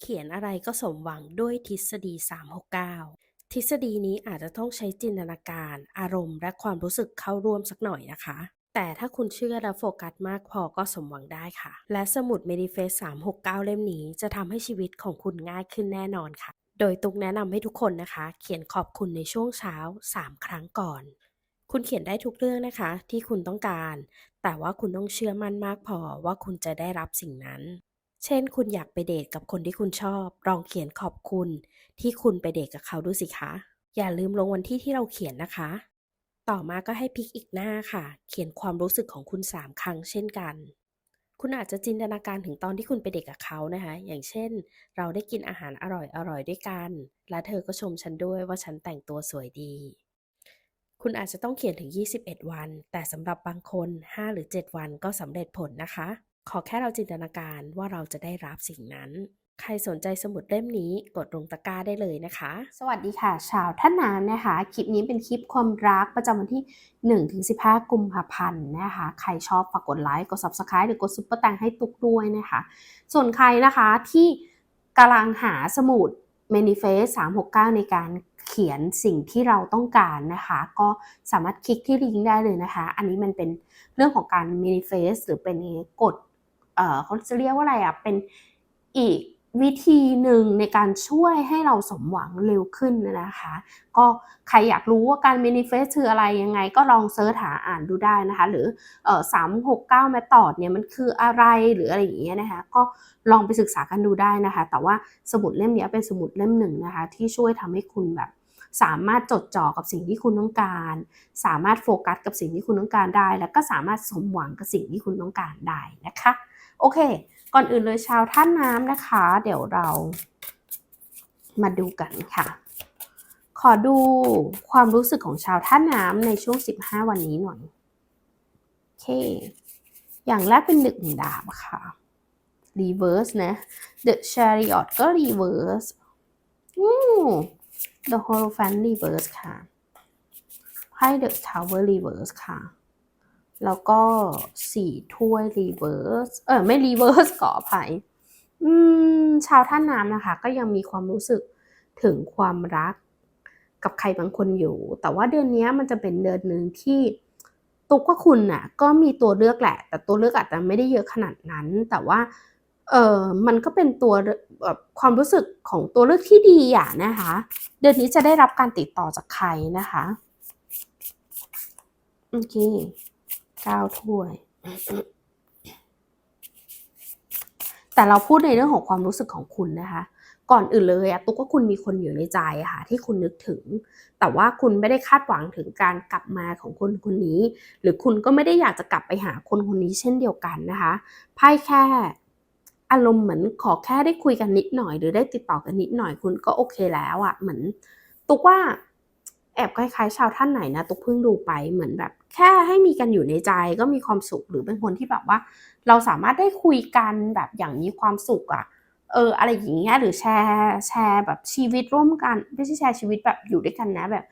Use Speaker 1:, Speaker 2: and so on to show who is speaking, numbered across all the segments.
Speaker 1: เขียนอะไรก็สมหวังด้วยทฤษฎี 369 ทฤษฎีนี้อาจจะต้องใช้จินตนาการ อารมณ์ และความรู้สึกเข้าร่วมสักหน่อยนะคะ แต่ถ้าคุณเชื่อและโฟกัสมากพอก็สมหวังได้ค่ะ และสมุด Manifest 369 เล่มนี้จะทำให้ชีวิตของคุณง่ายขึ้นแน่นอนค่ะ โดยตุกแนะนำให้ทุกคนนะคะ เขียนขอบคุณในช่วงเช้า 3 ครั้งก่อน คุณเขียนได้ทุกเรื่องนะคะ ที่คุณต้องการ แต่ว่าคุณต้องเชื่อมั่นมากพอว่าคุณจะได้รับสิ่งนั้น เช่น คุณอยากไปเดทกับคนที่คุณชอบ ลองเขียนขอบคุณ ที่คุณไปเดทกับเขาดูสิคะ อย่าลืมลงวันที่ที่เราเขียนนะคะ ต่อมาก็ให้พลิกอีกหน้าค่ะ เขียนความรู้สึกของคุณ 3 ครั้งเช่นกัน คุณอาจจะจินตนาการถึงตอนที่คุณไปเดทกับเขานะคะ อย่างเช่น เราได้กินอาหารอร่อยๆด้วยกัน และเธอก็ชมฉันด้วยว่าฉันแต่งตัวสวยดี คุณอาจจะต้องเขียนถึง 21 วัน แต่สำหรับบางคน 5 หรือ 7 วันก็สำเร็จผลนะคะ ขอแค่เราจินตนาการว่าเราจะได้รับสิ่งนั้น ใครสนใจสมุดเล่มนี้กดลงตะกร้าได้เลยนะคะ
Speaker 2: สวัสดีค่ะ ชาวท่านน้ำนะคะ คลิปนี้เป็นคลิปความรักประจำวันที่ 1-15 กุมภาพันธ์นะคะ ใครชอบฝากกดไลค์ กด Subscribe หรือกดซุปเปอร์แตงให้ตุกด้วยนะคะ ส่วนใครนะคะที่กำลังหาสมุด Manifest 369 ในการเขียนสิ่งที่เราต้องการนะคะ ก็สามารถคลิกที่ลิงก์ได้เลยนะคะ อันนี้มันเป็นเรื่องของการ Manifest หรือเป็นกฎ เขาจะเรียกว่าอะไรอะเป็นอีกวิธีหนึ่งในการช่วยให้เราสมหวังเร็วขึ้นนะคะ ก็ใครอยากรู้ว่าการ manifest คืออะไรยังไง ก็ลองเซิร์ชหาอ่านดูได้นะคะ หรือเอ่อ369 method เนี่ยมันคืออะไรหรืออะไรอย่างเงี้ยนะคะ ก็ลองไปศึกษากันดูได้นะคะ แต่ว่าสมุดเล่มนี้เป็นสมุดเล่มหนึ่งนะคะ ที่ช่วยทำให้คุณแบบสามารถจดจ่อกับสิ่งที่คุณต้องการ สามารถโฟกัสกับสิ่งที่คุณต้องการได้ แล้วก็สามารถสมหวังกับสิ่งที่คุณต้องการได้นะคะ โอเค ก่อนอื่นเลยชาวท่านน้ำนะคะ เดี๋ยวเรามาดูกันค่ะ ขอดูความรู้สึกของชาวท่านน้ำในช่วง 15 วันนี้หน่อย โอเค อย่างแรกเป็นหนึ่งดาบค่ะ reverse นะ the chariot ก็ reverse อืม the hierophant reverse ค่ะไพ่ the tower reverse ค่ะ แล้วก็สี่ถ้วย reverse เออไม่ reverse ก่ออภัยอืมชาวท่าน้ำนะคะ ก็ยังมีความรู้สึกถึงความรักกับใครบางคนอยู่ แต่ว่าเดือนนี้มันจะเป็นเดือนหนึ่งที่ตุกว่าคุณน่ะก็มีตัวเลือกแหละ แต่ตัวเลือกอาจจะไม่ได้เยอะขนาดนั้น แต่ว่าเออมันก็เป็นตัวแบบความรู้สึกของตัวเลือกที่ดีอะนะคะ เดือนนี้จะได้รับการติดต่อจากใครนะคะโอเค เก้าถ้วย แต่เราพูดในเรื่องของความรู้สึกของคุณนะคะ ก่อนอื่นเลยอะตุ๊กว่าคุณมีคนอยู่ในใจค่ะ ที่คุณนึกถึง แต่ว่าคุณไม่ได้คาดหวังถึงการกลับมาของคนคนนี้ หรือคุณก็ไม่ได้อยากจะกลับไปหาคนคนนี้เช่นเดียวกันนะคะไพ่แค่อารมณ์เหมือนขอแค่ได้คุยกันนิดหน่อย หรือได้ติดต่อกันนิดหน่อยคุณก็โอเคแล้วอะเหมือนตุ๊กว่าแอบคล้ายๆ ชาวท่านไหนนะตุ๊กเพิ่งดูไปเหมือนแบบ แค่ให้มีกันอยู่ในใจก็มีความสุขหรือเป็นคนที่แบบว่า เราสามารถได้คุยกันแบบอย่างมีความสุขอะเอออะไรอย่างเงี้ยหรือแชร์แชร์แบบชีวิตร่วมกัน ไม่ใช่แชร์ชีวิตแบบอยู่ด้วยกันนะแบบ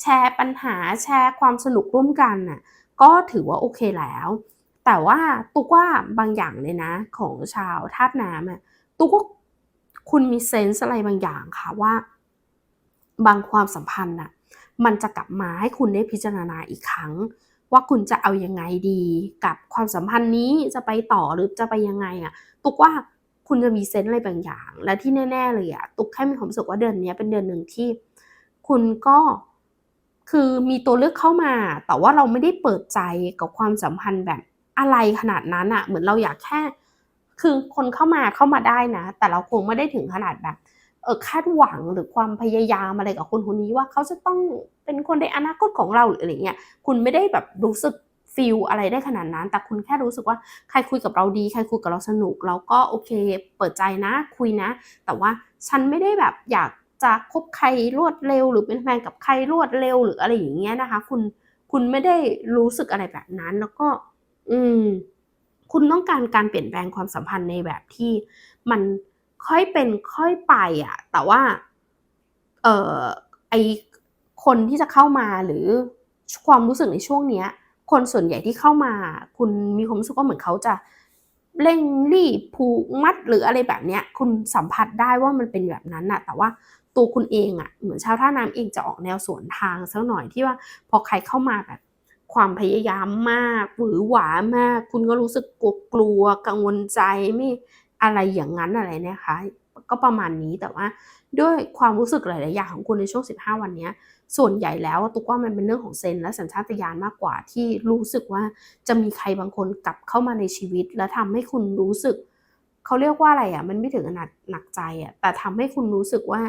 Speaker 2: แชร์ปัญหาแชร์ความสนุกร่วมกันน่ะก็ถือว่าโอเคแล้ว แต่ว่าตุกว่าบางอย่างเลยนะ ของชาวธาตุน้ำอะตุกว่าคุณมีเซนส์อะไรบางอย่างค่ะว่า บางความสัมพันธ์อะ มันจะกลับมาให้คุณได้พิจารณาอีกครั้ง ว่าคุณจะเอายังไงดี กับความสัมพันธ์นี้จะไปต่อหรือจะไปยังไงอะตุกว่าคุณจะมีเซนส์อะไรบางอย่าง และที่แน่ ๆ เลยอะตุกแค่มีความรู้สึกว่าเดือนนี้เป็นเดือนหนึ่งที่ คุณก็คือมีตัวเลือกเข้ามา แต่ว่าเราไม่ได้เปิดใจกับความสัมพันธ์แบบอะไรขนาดนั้นอะเหมือนเราอยากแค่ คือคนเข้ามาเข้ามาได้นะ แต่เราคงไม่ได้ถึงขนาดแบบ เออคาดหวังหรือความพยายามอะไรกับคนคนนี้ว่าเขาจะต้องเป็นคนในอนาคตของเราหรืออะไรเงี้ยคุณไม่ได้แบบรู้สึกฟีลอะไรได้ขนาดนั้น แต่คุณแค่รู้สึกว่าใครคุยกับเราดี ใครคุยกับเราสนุก เราก็โอเค เปิดใจนะ คุยนะ แต่ว่าฉันไม่ได้แบบอยากจะคบใครรวดเร็ว หรือเป็นแฟนกับใครรวดเร็วหรืออะไรอย่างเงี้ยนะคะ คุณคุณไม่ได้รู้สึกอะไรแบบนั้น แล้วก็ อืม คุณต้องการการเปลี่ยนแปลงความสัมพันธ์ในแบบที่มัน ค่อยเป็นค่อยไปอะแต่ว่าเอ่อไอคนที่จะเข้ามาหรือความรู้สึกในช่วงเนี้ย คนส่วนใหญ่ที่เข้ามา คุณมีความรู้สึกว่าเหมือนเขาจะเร่งรีบผูกมัดหรืออะไรแบบเนี้ย คุณสัมผัสได้ว่ามันเป็นแบบนั้นน่ะ แต่ว่าตัวคุณเองอะเหมือนชาวท่าน้ำเองจะออกแนวสวนทางสักหน่อยที่ว่า พอใครเข้ามาแบบความพยายามมากหวือหวามาก คุณก็รู้สึกกลัวกลัวกังวลใจไม่ อะไรอย่างนั้นอะไรนี่ยค่ะก็ประมาณนี้แต่ว่าด้วยความรู้สึกหลาย ๆ อย่างของคุณในช่วง 15 วันนี้ส่วนใหญ่แล้วตุ๊กว่ามันเป็นเรื่องของเซนและสัญชาตญาณมากกว่าที่รู้สึกว่าจะมีใครบางคนกลับเข้ามาในชีวิต แล้วทำให้คุณรู้สึกเขาเรียกว่าอะไรอะมันไม่ถึงขนาดหนักใจอะแต่ทำให้คุณรู้สึกว่า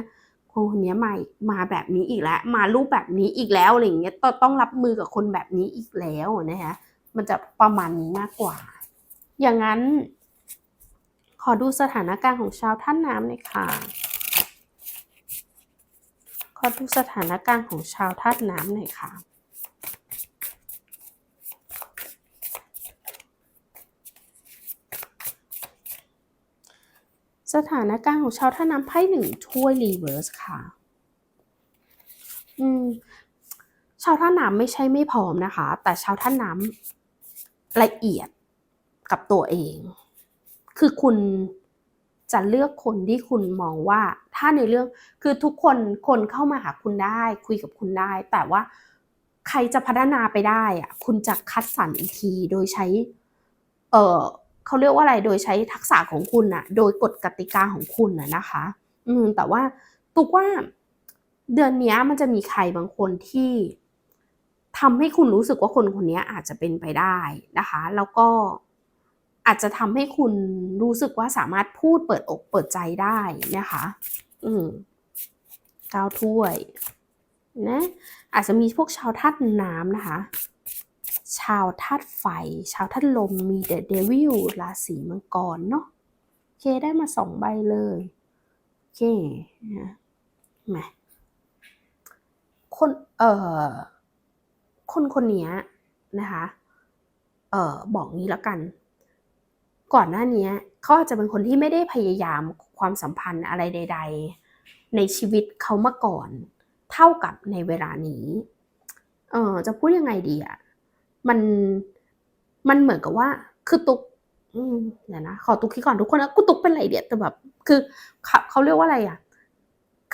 Speaker 2: คนคนนี้มามาแบบนี้อีกแล้ว มารูปแบบนี้อีกแล้วอะไรอย่างเงี้ยตต้องรับมือกับคนแบบนี้อีกแล้วนะคะมันจะประมาณนี้มากกว่า อย่างนั้น ขอดูสถานการณ์ของชาวท่านน้ำหน่อยค่ะ ขอดูสถานการณ์ของชาวธาตุน้ำหน่อยค่ะสถานการณ์ของชาวธาตุน้ำไพ่หนึ่งถ้วยรีเวิร์สค่ะ อืม ชาวท่าน้ำไม่ใช่ไม่พร้อมนะคะ แต่ชาวท่าน้ำละเอียดกับตัวเอง คือคุณจะเลือกคนที่คุณมองว่าถ้าในเรื่องคือทุกคนคนเข้ามาหาคุณได้ คุยกับคุณได้ แต่ว่าใครจะพัฒนาไปได้อะคุณจะคัดสรรอีกทีโดยใช้ เออเขาเรียกว่าอะไรโดยใช้ทักษะของคุณน่ะโดยกฎกติกาของคุณน่ะนะคะ อืมแต่ว่าตุกว่าเดือนนี้มันจะมีใครบางคนที่ทำให้คุณรู้สึกว่าคนคนนี้อาจจะเป็นไปได้นะคะ แล้วก็ อาจจะทำให้คุณรู้สึกว่าสามารถพูดเปิดอกเปิดใจได้นะคะ อืมก้าวถ้วยนะอาจจะมีพวกชาวธาตุน้ำนะคะ ชาวธาตุไฟ ชาวธาตุลมมีเดอะเดวิลราศีมังกรเนาะโอเคได้มาสองใบเลยโอเคนะมาคนเอ่อคนคนนี้นะคะ เอ่อบอกงี้แล้วกัน ก่อนหน้านี้เขาอาจจะเป็นคนที่ไม่ได้พยายามความสัมพันธ์อะไรใด ๆ ในชีวิตเขามาก่อน เท่ากับในเวลานี้ เออจะพูดยังไงดีอะมันมันเหมือนกับว่า คือตุกอืมเดี๋ยวนะขอตุกคิดก่อนทุกคนนะกูตุกเป็นไรเดียแต่แบบ คือเขาเขาเรียกว่าอะไรอะ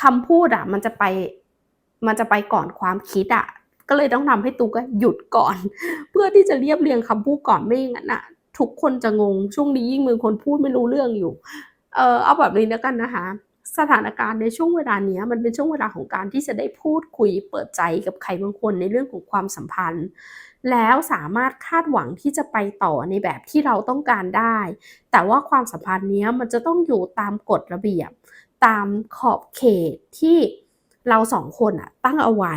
Speaker 2: คำพูดอะมันจะไป มันจะไปก่อนความคิดอะก็เลยต้องทำให้ตุกหยุดก่อน เพื่อที่จะเรียบเรียงคำพูดก่อนไม่งั้นอะ ทุกคนจะงงช่วงนี้ยิ่งมือคนพูดไม่รู้เรื่องอยู่ เออเอาแบบนี้แล้วกันนะคะ สถานการณ์ในช่วงเวลาเนี้ยมันเป็นช่วงเวลาของการที่จะได้พูดคุยเปิดใจกับใครบางคนในเรื่องของความสัมพันธ์ แล้วสามารถคาดหวังที่จะไปต่อในแบบที่เราต้องการได้ แต่ว่าความสัมพันธ์เนี้ยมันจะต้องอยู่ตามกฎระเบียบ ตามขอบเขตที่เราสองคนอะตั้งเอาไว้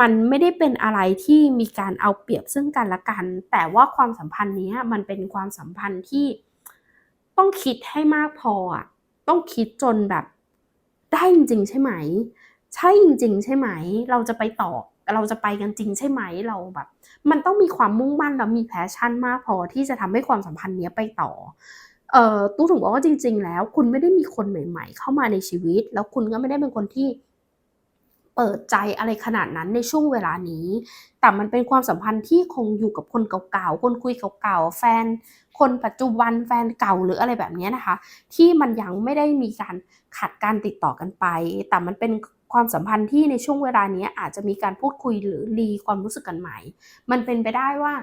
Speaker 2: มันไม่ได้เป็นอะไรที่มีการเอาเปรียบซึ่งกันและกัน แต่ว่าความสัมพันธ์นี้มันเป็นความสัมพันธ์ที่ต้องคิดให้มากพออะต้องคิดจนแบบได้จริงๆใช่ไหม ใช่จริงๆใช่ไหม เราจะไปต่อเราจะไปกันจริงใช่ไหมเราแบบ มันต้องมีความมุ่งมั่นแล้วมีแพชชั่นมากพอที่จะทำให้ความสัมพันธ์นี้ไปต่อเอ่อตู้ถึงบอกว่าจริง ๆ แล้ว คุณไม่ได้มีคนใหม่ ๆ เข้ามาในชีวิต แล้วคุณก็ไม่ได้เป็นคนที่ เปิดใจอะไรขนาดนั้นในช่วงเวลานี้ แต่มันเป็นความสัมพันธ์ที่คงอยู่กับคนเก่าๆ คนคุยเก่าๆ แฟน คนปัจจุบันแฟนเก่าหรืออะไรแบบนี้นะคะ ที่มันยังไม่ได้มีการขัดการติดต่อกันไป แต่มันเป็นความสัมพันธ์ที่ในช่วงเวลานี้อาจจะมีการพูดคุยหรือรีความรู้สึกกันใหม่ มันเป็นไปได้ว่า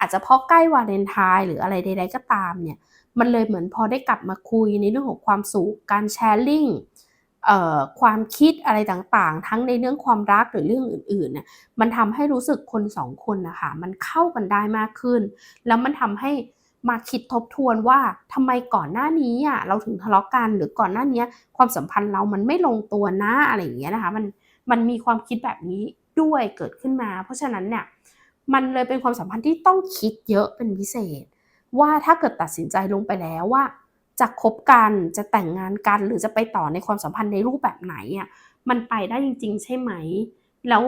Speaker 2: อาจจะเพราะใกล้วาเลนไทน์หรืออะไรใด ๆ ก็ตามเนี่ย มันเลยเหมือนพอได้กลับมาคุยในเรื่องของความสุข การแชร์ลิงเอ่อ ความคิดอะไรต่างๆ ทั้งในเรื่องความรักหรือเรื่องอื่นๆเนี่ยมันทำให้รู้สึกคนสองคนนะคะมันเข้ากันได้มากขึ้น แล้วมันทำให้มาคิดทบทวนว่าทำไมก่อนหน้านี้อะเราถึงทะเลาะกันหรือก่อนหน้านี้ความสัมพันธ์เรามันไม่ลงตัวนะอะไรอย่างเงี้ยนะคะมันมันมีความคิดแบบนี้ด้วยเกิดขึ้นมา เพราะฉะนั้นเนี่ยมันเลยเป็นความสัมพันธ์ที่ต้องคิดเยอะเป็นพิเศษ ว่าถ้าเกิดตัดสินใจลงไปแล้วว่า จะคบกันจะแต่งงานกัน หรือจะไปต่อในความสัมพันธ์ในรูปแบบไหนอะมันไปได้จริง ๆ ใช่ไหม แล้ว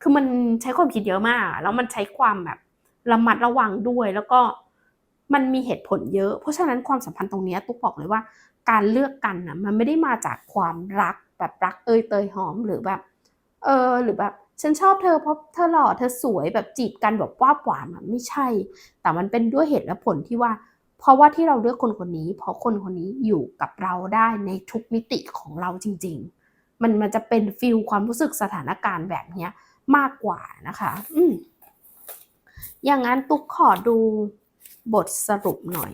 Speaker 2: คือมันใช้ความคิดเยอะมาก แล้วมันใช้ความแบบระมัดระวังด้วย แล้วก็มันมีเหตุผลเยอะ เพราะฉะนั้นความสัมพันธ์ตรงนี้ตุ๊กบอกเลยว่า การเลือกกันนะมันไม่ได้มาจากความรักแบบรักเอยเตยหอมหรือแบบ เออหรือแบบฉันชอบเธอเพราะเธอหล่อเธอสวยแบบจีบกันแบบว่าหวานมันไม่ใช่ แต่มันเป็นด้วยเหตุและผลที่ว่า เพราะว่าที่เราเลือกคนคนนี้ เพราะคนคนนี้อยู่กับเราได้ในทุกมิติของเราจริง ๆ มันมันจะเป็นฟิลความรู้สึกสถานการณ์แบบเนี้ยมากกว่านะคะ อืมอย่างนั้นตุ๊กขอดูบทสรุปหน่อย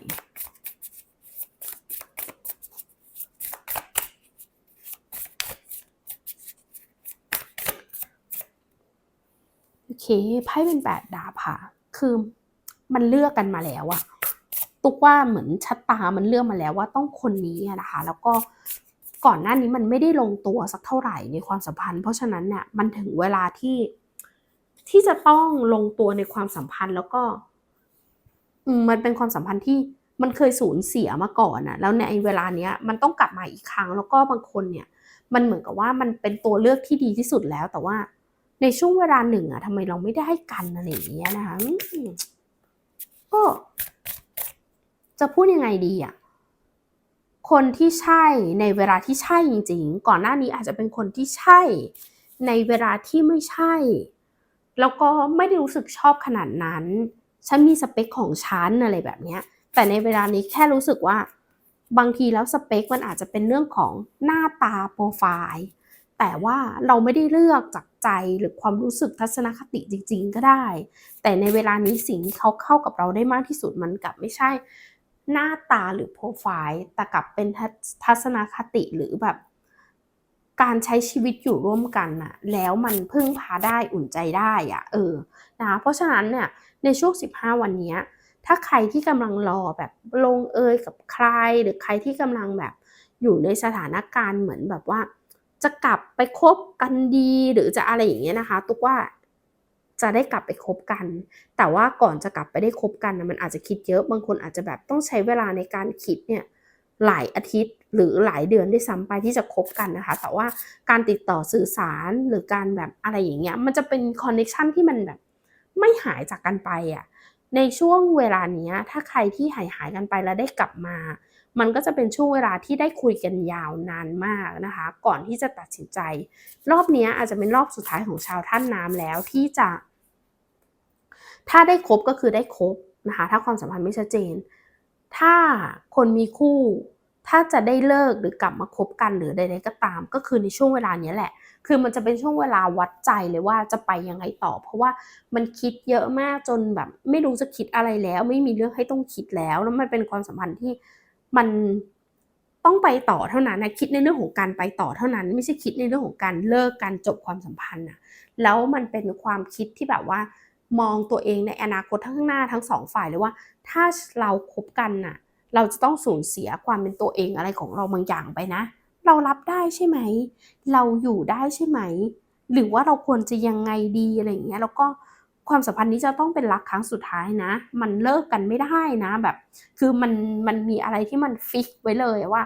Speaker 2: โอเคไพ่เป็นแปดดาบค่ะ คือมันเลือกกันมาแล้วอะ ตุกว่าเหมือนชะตามันเลือกมาแล้วว่าต้องคนนี้นะคะ แล้วก็ก่อนหน้านี้มันไม่ได้ลงตัวสักเท่าไหร่ในความสัมพันธ์ เพราะฉะนั้นเนี่ยมันถึงเวลาที่ที่จะต้องลงตัวในความสัมพันธ์แล้วก็มันเป็นความสัมพันธ์ที่มันเคยสูญเสียมาก่อนอะแล้วในเวลาเนี้ยมันต้องกลับมาอีกครั้ง แล้วก็บางคนเนี่ย มันเหมือนกับว่ามันเป็นตัวเลือกที่ดีที่สุดแล้ว แต่ว่าในช่วงเวลาหนึ่งอะทำไมเราไม่ได้กันอะไรอย่างเงี้ยนะคะก็ จะพูดยังไงดีอะคนที่ใช่ในเวลาที่ใช่จริง ๆ ก่อนหน้านี้อาจจะเป็นคนที่ใช่ ในเวลาที่ไม่ใช่ แล้วก็ไม่ได้รู้สึกชอบขนาดนั้น ฉันมีสเปคของฉันอะไรแบบนี้แต่ในเวลานี้แค่รู้สึกว่า บางทีแล้วสเปคมันอาจจะเป็นเรื่องของหน้าตาโปรไฟล์แต่ว่าเราไม่ได้เลือกจากใจหรือความรู้สึกทัศนคติจริง ๆ ก็ได้ แต่ในเวลานี้สิ่งที่เขาเข้ากับเราได้มากที่สุดมันกลับไม่ใช่ หน้าตาหรือโปรไฟล์แต่กลับเป็นทัศทัศนคติหรือแบบการใช้ชีวิตอยู่ร่วมกันน่ะแล้วมันพึ่งพาได้อุ่นใจได้อะเออนะคะเพราะฉะนั้นเนี่ยในช่วง 15 วันนี้ถ้าใครที่กำลังรอแบบลงเอยกับใคร หรือใครที่กำลังแบบอยู่ในสถานการณ์เหมือนแบบว่า จะกลับไปคบกันดีหรือจะอะไรอย่างเงี้ยนะคะ ตุกว่า จะได้กลับไปคบกัน แต่ว่าก่อนจะกลับไปได้คบกันนะมันอาจจะคิดเยอะบางคนอาจจะแบบต้องใช้เวลาในการคิดเนี่ยหลายอาทิตย์หรือหลายเดือนด้วยซ้ำไปที่จะคบกันนะคะ แต่ว่าการติดต่อสื่อสารหรือการแบบอะไรอย่างเงี้ยมันจะเป็นคอนเนคชันที่มันแบบไม่หายจากกันไปอะในช่วงเวลาเนี้ยถ้าใครที่หายหายกันไปแล้วได้กลับมา มันก็จะเป็นช่วงเวลาที่ได้คุยกันยาวนานมากนะคะ ก่อนที่จะตัดสินใจ รอบเนี้ยอาจจะเป็นรอบสุดท้ายของชาวท่านน้ำแล้วที่จะ ถ้าได้คบก็คือได้คบนะคะถ้าความสัมพันธ์ไม่ชัดเจน ถ้าคนมีคู่ ถ้าจะได้เลิกหรือกลับมาคบกันหรือใดๆก็ตาม ก็คือในช่วงเวลานี้แหละ คือมันจะเป็นช่วงเวลาวัดใจเลยว่าจะไปยังไงต่อ เพราะว่ามันคิดเยอะมากจนแบบ ไม่รู้จะคิดอะไรแล้ว ไม่มีเรื่องให้ต้องคิดแล้วแล้วมันเป็นความสัมพันธ์ที่มันต้องไปต่อเท่านั้นนะคิดในเรื่องของการไปต่อเท่านั้น ไม่ใช่คิดในเรื่องของการเลิกการจบความสัมพันธ์นะแล้วมันเป็นความคิดที่แบบว่า มองตัวเองในอนาคตทั้งข้างหน้าทั้งสองฝ่ายเลยว่า ถ้าเราคบกันน่ะ เราจะต้องสูญเสียความเป็นตัวเองอะไรของเราบางอย่างไปนะ เรารับได้ใช่ไหม เราอยู่ได้ใช่ไหม หรือว่าเราควรจะยังไงดีอะไรอย่างเงี้ยแล้วก็ความสัมพันธ์นี้จะต้องเป็นรักครั้งสุดท้ายนะ มันเลิกกันไม่ได้นะแบบ คือมันมันมีอะไรที่มันฟิกไว้เลยว่า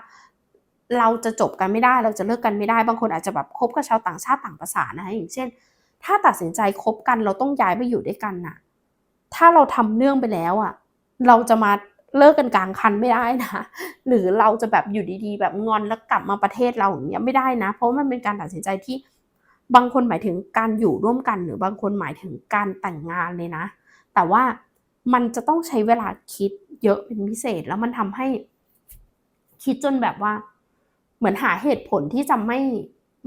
Speaker 2: เราจะจบกันไม่ได้ เราจะเลิกกันไม่ได้ บางคนอาจจะแบบคบกับชาวต่างชาติต่างภาษานะคะอย่างเช่น ถ้าตัดสินใจคบกันเราต้องย้ายไปอยู่ด้วยกันน่ะ ถ้าเราทำเรื่องไปแล้วอะ เราจะมาเลิกกันกลางคันไม่ได้นะ หรือเราจะแบบอยู่ดีๆ แบบงอนแล้วกลับมาประเทศเราอย่างเงี้ยไม่ได้นะ เพราะมันเป็นการตัดสินใจที่บางคนหมายถึงการอยู่ร่วมกัน หรือบางคนหมายถึงการแต่งงานเลยนะ แต่ว่ามันจะต้องใช้เวลาคิดเยอะเป็นพิเศษแล้วมันทำให้ คิดจนแบบว่า เหมือนหาเหตุผลที่จะไม่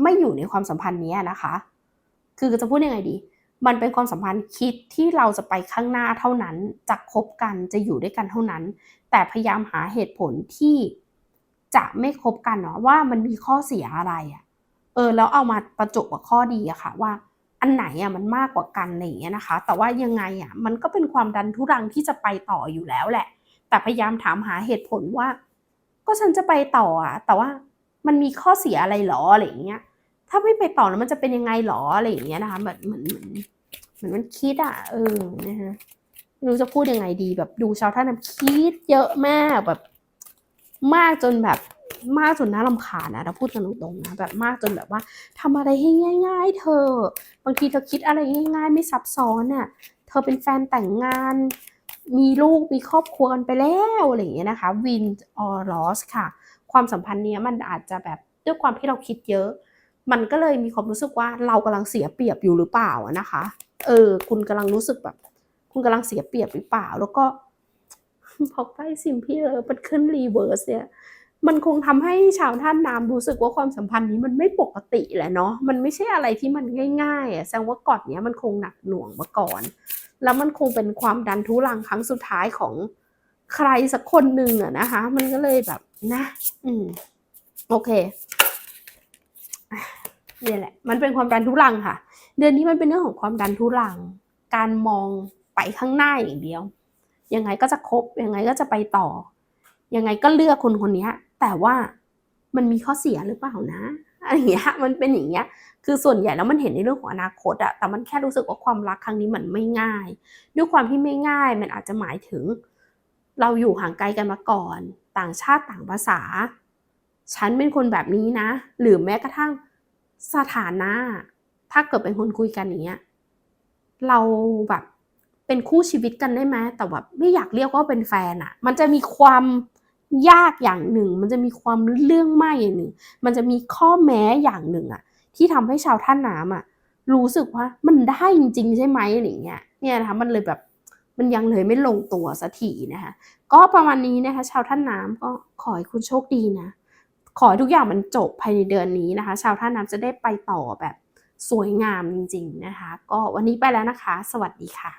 Speaker 2: ไม่อยู่ในความสัมพันธ์นี้นะคะ คือจะพูดยังไงดี มันเป็นความสัมพันธ์คิดที่เราจะไปข้างหน้าเท่านั้น จะคบกันจะอยู่ด้วยกันเท่านั้น แต่พยายามหาเหตุผลที่จะไม่คบกันเนาะว่ามันมีข้อเสียอะไรอะเออแล้วเอามาประจบกับข้อดีอะค่ะว่าอันไหนอะมันมากกว่ากันอะไรอย่างเงี้ยนะคะ แต่ว่ายังไงอะมันก็เป็นความดันทุรังที่จะไปต่ออยู่แล้วแหละ แต่พยายามถามหาเหตุผลว่า ก็ฉันจะไปต่ออะแต่ว่ามันมีข้อเสียอะไรหรออะไรอย่างเงี้ย ถ้าไม่ไปต่อแล้วมันจะเป็นยังไงหรออะไรอย่างเงี้ยนะคะแบบเหมือนเหมือนเหมือนมันคิดอะเออนะฮะไม่รู้จะพูดยังไงดีแบบดูชาวท่าน้ำคิดเยอะมากแบบ มากจนแบบมากจนน่ารำคาญนะถ้าพูดกันตรงๆนะแบบมากจนแบบว่าทำอะไรให้ง่าย ๆ เธอ บางทีเธอคิดอะไรง่าย ๆ ไม่ซับซ้อนอะ เธอเป็นแฟนแต่งงาน มีลูกมีครอบครัวกันไปแล้วอะไรอย่างเงี้ยนะคะ win or loss ค่ะ ความสัมพันธ์เนี้ยมันอาจจะแบบด้วยความที่เราคิดเยอะ มันก็เลยมีความรู้สึกว่าเรากำลังเสียเปรียบอยู่หรือเปล่านะคะ เออ คุณกำลังรู้สึกแบบ คุณกำลังเสียเปรียบหรือเปล่า แล้วก็พอใกล้ซิมพี่เลิฟมันขึ้นรีเวิร์สเนี่ย มันคงทำให้ชาวท่านน้ำรู้สึกว่าความสัมพันธ์นี้มันไม่ปกติแหละเนาะ มันไม่ใช่อะไรที่มันง่าย ๆอะแสดงว่าก่อนเนี้ยมันคงหนักหน่วงมาก่อน แล้วมันคงเป็นความดันทุรังครั้งสุดท้ายของใครสักคนหนึ่งอะนะคะ มันก็เลยแบบนะ อืม โอเค เนี่ยแหละ มันเป็นความดันทุรังค่ะ เดือนนี้มันเป็นเรื่องของความดันทุรัง การมองไปข้างหน้าอย่างเดียว ยังไงก็จะคบยังไงก็จะไปต่อ ยังไงก็เลือกคนคนนี้แต่ว่ามันมีข้อเสียหรือเปล่านะอะไรอย่างเงี้ยมันเป็นอย่างเงี้ย คือส่วนใหญ่แล้วมันเห็นในเรื่องของอนาคตอะแต่มันแค่รู้สึกว่าความรักครั้งนี้มันไม่ง่าย ด้วยความที่ไม่ง่าย มันอาจจะหมายถึง เราอยู่ห่างไกลกันมาก่อน ต่างชาติต่างภาษา ฉันเป็นคนแบบนี้นะ หรือแม้กระทั่ง สถานะ ถ้าเกิดเป็นคนคุยกันอย่างเงี้ยเราแบบเป็นคู่ชีวิตกันได้ไหมแต่แบบไม่อยากเรียกว่าเป็นแฟนอะมันจะมีความยากอย่างหนึ่ง มันจะมีความเรื่องไม่อย่างหนึ่ง มันจะมีข้อแม้อย่างหนึ่งอะที่ทำให้ชาวท่าน้ำอะรู้สึกว่ามันได้จริง ๆ ใช่ไหมอะไรเงี้ยเนี่ยนะคะมันเลยแบบมันยังเลยไม่ลงตัวสักทีนะคะก็ประมาณนี้นะคะ ชาวท่านน้ำก็ขอให้คุณโชคดีนะ ขอให้ทุกอย่างมันจบภายในเดือนนี้นะคะ ชาวท่าน้ำจะได้ไปต่อแบบสวยงามจริง ๆ นะคะ ก็วันนี้ไปแล้วนะคะ สวัสดีค่ะ